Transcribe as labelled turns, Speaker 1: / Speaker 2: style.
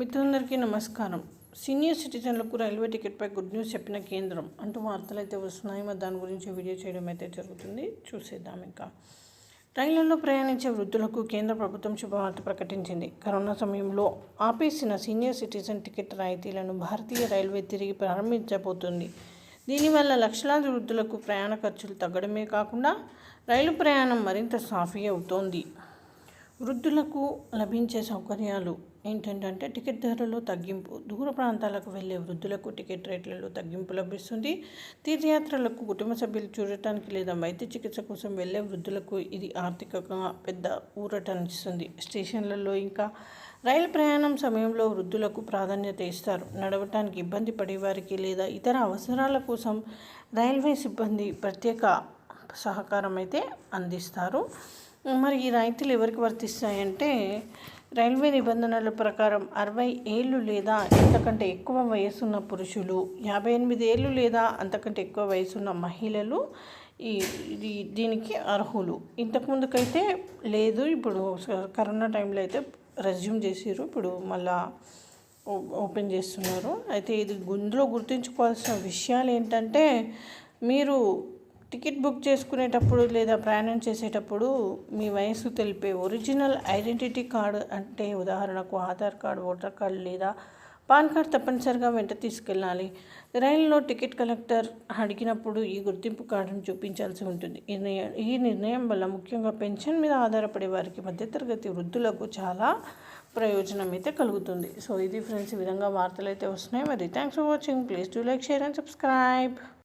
Speaker 1: మిత్రులందరికీ నమస్కారం. సీనియర్ సిటిజన్లకు రైల్వే టికెట్పై గుడ్ న్యూస్ చెప్పిన కేంద్రం అంటూ వార్తలు అయితే వస్తున్నాయి. మరి దాని గురించి వీడియో చేయడం అయితే జరుగుతుంది. చూసేద్దాం ఇంకా. రైళ్ళలో ప్రయాణించే వృద్ధులకు కేంద్ర ప్రభుత్వం శుభవార్త ప్రకటించింది. కరోనా సమయంలో ఆపేసిన సీనియర్ సిటిజన్ టికెట్ రాయితీలను భారతీయ రైల్వే తిరిగి ప్రారంభించబోతుంది. దీనివల్ల లక్షలాది వృద్ధులకు ప్రయాణ ఖర్చులు తగ్గడమే కాకుండా రైలు ప్రయాణం మరింత సాఫీ అవుతోంది వృద్ధులకు లభించే సౌకర్యాలు ఏంటంటే టికెట్ ధరలో తగ్గింపు. దూర ప్రాంతాలకు వెళ్ళే వృద్ధులకు టికెట్ రేట్లలో తగ్గింపు లభిస్తుంది. తీర్థయాత్రలకు కుటుంబ సభ్యులు చూడటానికి లేదా వైద్య చికిత్స కోసం వెళ్ళే వృద్ధులకు ఇది ఆర్థికంగా పెద్ద ఊరటనిస్తుంది స్టేషన్లలో ఇంకా రైలు ప్రయాణం సమయంలో వృద్ధులకు ప్రాధాన్యత ఇస్తారు. నడవటానికి ఇబ్బంది పడేవారికి లేదా ఇతర అవసరాల కోసం రైల్వే సిబ్బంది ప్రత్యేక సహకారం అయితే అందిస్తారు. మరి ఈ రాయితీలు ఎవరికి వర్తిస్తాయంటే రైల్వే నిబంధనల ప్రకారం అరవై ఏళ్ళు లేదా అంతకంటే ఎక్కువ వయసున్న పురుషులు యాభై ఎనిమిది ఏళ్ళు లేదా అంతకంటే ఎక్కువ వయసున్న మహిళలు ఈ ఇది దీనికి అర్హులు. ఇంతకుముందుకైతే లేదు ఇప్పుడు స- కరోనా టైంలో అయితే రెజ్యూమ్ చేసారు ఇప్పుడు మళ్ళా ఓ- ఓపెన్ చేస్తున్నారు. అయితే ఇది గుందులో గుర్తుంచుకోవాల్సిన విషయాలు ఏంటంటే మీరు టికెట్ బుక్ చేసుకునేటప్పుడు లేదా ప్రయాణం చేసేటప్పుడు మీ వయసు తెలిపే ఒరిజినల్ ఐడెంటిటీ కార్డు అంటే ఉదాహరణకు ఆధార్ కార్డు ఓటర్ కార్డు లేదా పాన్ కార్డ్ తప్పనిసరిగా వెంట తీసుకెళ్ళాలి. రైల్లో టికెట్ కలెక్టర్ అడిగినప్పుడు ఈ గుర్తింపు కార్డును చూపించాల్సి ఉంటుంది. ఈ నిర్ణయం- ఈ నిర్ణయం వల్ల ముఖ్యంగా పెన్షన్ మీద ఆధారపడే వారికి మధ్యతరగతి వృద్ధులకు చాలా ప్రయోజనం అయితే కలుగుతుంది. సో ఇది ఫ్రెండ్స్ ఈ విధంగా వార్తలు అయితే వస్తున్నాయి. మరి thanks for watching. Please do like share and subscribe.